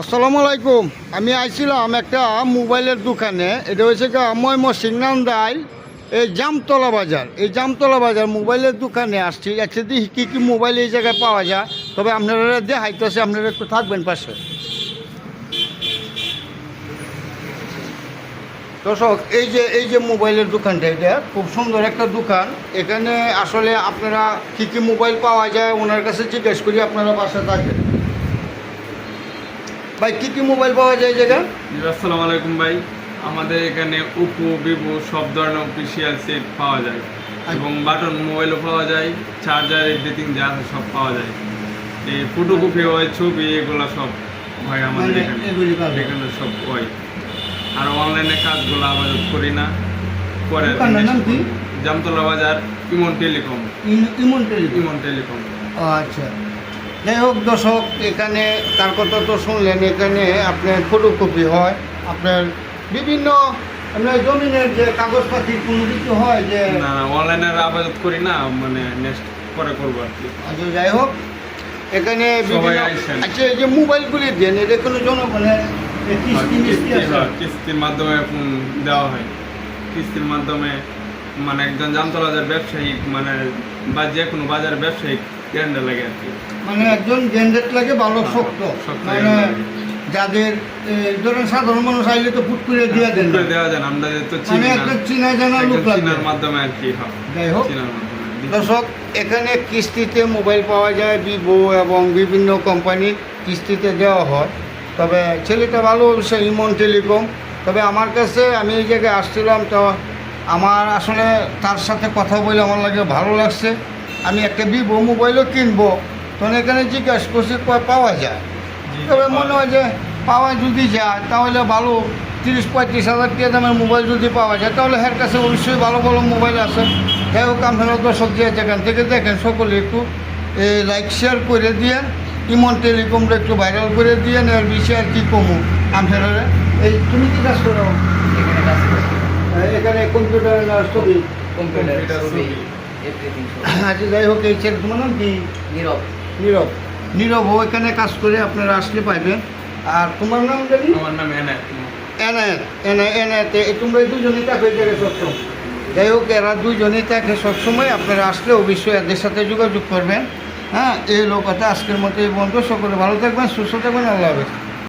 আসসালামু আলাইকুম। আমি আইছিলাম একটা মোবাইলের দোকানে। এটা হয়েছে গা ময়মনসিং নান্দাইল, এই জামতলা বাজার। এই জামতলা বাজার মোবাইলের দোকানে আসছি। একসাথে দেখি কী কী মোবাইল এই জায়গায় পাওয়া যায়। তবে আপনারা দেখাইতেছে, আপনারা একটু থাকবেন পাশে। দর্শক, এই যে এই যে মোবাইলের দোকানটা এটা, খুব সুন্দর একটা দোকান। এখানে আসলে আপনারা কী কী মোবাইল পাওয়া যায়, ওনার কাছে জিজ্ঞেস করি, আপনারা বাসা থাকবেন ভাই কী কী মোবাইল পাওয়া যায় এই জায়গায়? আসসালামু আলাইকুম ভাই। আমাদের এখানে ওপো ভিভো সব ধরনের অফিসিয়াল সেট পাওয়া যায়। এবং বাটন মোবাইলও পাওয়া যায় চার্জার এভরিথিং যা সব পাওয়া যায়। এই ফটোকপি হয় ছবি এগুলো সব হয় আমাদের মানে এখানে। এখানে সব হয়। আর অনলাইনে কাজগুলো আবাদত করি না। পরে দোকানটার নাম কি? জামতলা বাজার Emon telecom. Emon telephone Emon telecom. আচ্ছা। যাই হোক দর্শক এখানে তার কথা তো শুনলেন এখানে আপনার ফটোকপি হয় আপনার বিভিন্ন জমিনের যে কাগজপাতি কোনো কিছু হয় যে না অনলাইনের আবাদত করি না মানে নেক্সট পরে করব আর কি। আচ্ছা যাই হোক এখানে আচ্ছা এই যে মোবাইলগুলি দেন এটা কোনো জনগণের হয়, কিস্তির মাধ্যমে দেওয়া হয়। কিস্তির মাধ্যমে মানে একজন জামতলা বাজার ব্যবসায়িক মানে বা যে কোনো বাজার ব্যবসায়িক গ্যারান্টি লাগে আর কি। মানে একজন জেন্ডেট লাগে ভালো শক্ত। মানে যাদের ধরেন সাধারণ মানুষ আইলে তো ফুট করে দিয়ে দেন করে দেওয়া যায় না, আমরা তো মানে একটা চিনা জানা লোক চিনার মাধ্যমে আর কি হয়। যাই হোক। চিনার মাধ্যমে দর্শক এখানে কিস্তিতে মোবাইল পাওয়া যায় ভিভো এবং বিভিন্ন কোম্পানি কিস্তিতে দেওয়া হয়। তবে ছেলেটা ভালো সে ইমন টেলিকম। তবে আমার কাছে আমি এই জায়গায় আসছিলাম তো আমার আসলে তার সাথে কথা বলে আমার লাগে ভালো লাগছে। আমি একটা ভিভো মোবাইলও কিনবো। তখন এখানে জিজ্ঞাসা করছি পাওয়া যায়? তবে মনে হয় যে পাওয়া যদি যায় তাহলে ভালো তিরিশ পঁয়ত্রিশ হাজার টাকা দামের মোবাইল যদি পাওয়া যায় তাহলে এর কাছে অবশ্যই ভালো ভালো মোবাইল আছে। যাই হোক আপনারা দর্শক যে যেখান থেকে দেখেন সকলে একটু এই লাইক শেয়ার করে দিয়েন। ইমন টেলিকমটা একটু ভাইরাল করে দিয়েন এর বিষয়ে আর কি কমু। আপনারা এই তুমি কি কাজ করো। এখানে কাজ করি কম্পিউটার ছবি? কম্পিউটার কম্পিউটার ছবি ছবি। এভরিথিং আচ্ছা যাই হোক এই ছেলে তোমার নাম কি? নীরব। নীরব। নীরব ও এখানে কাজ করে আপনারা আসলে পাইবেন আর তোমার নাম জানি? আমার নাম এনে এনে এনে এনেতে তোমরা দুজনেই থাকে জায়গায় সবসময়। যাই হোক এরা দুজনেই থাকে সবসময় আপনারা আসলে অবশ্যই এদের সাথে যোগাযোগ করবেন। হ্যাঁ এই লোকটা আজকের মতো এই বন্ধু সকলে ভালো থাকবেন সুস্থ থাকবেন আল্লাহ হাফেজ।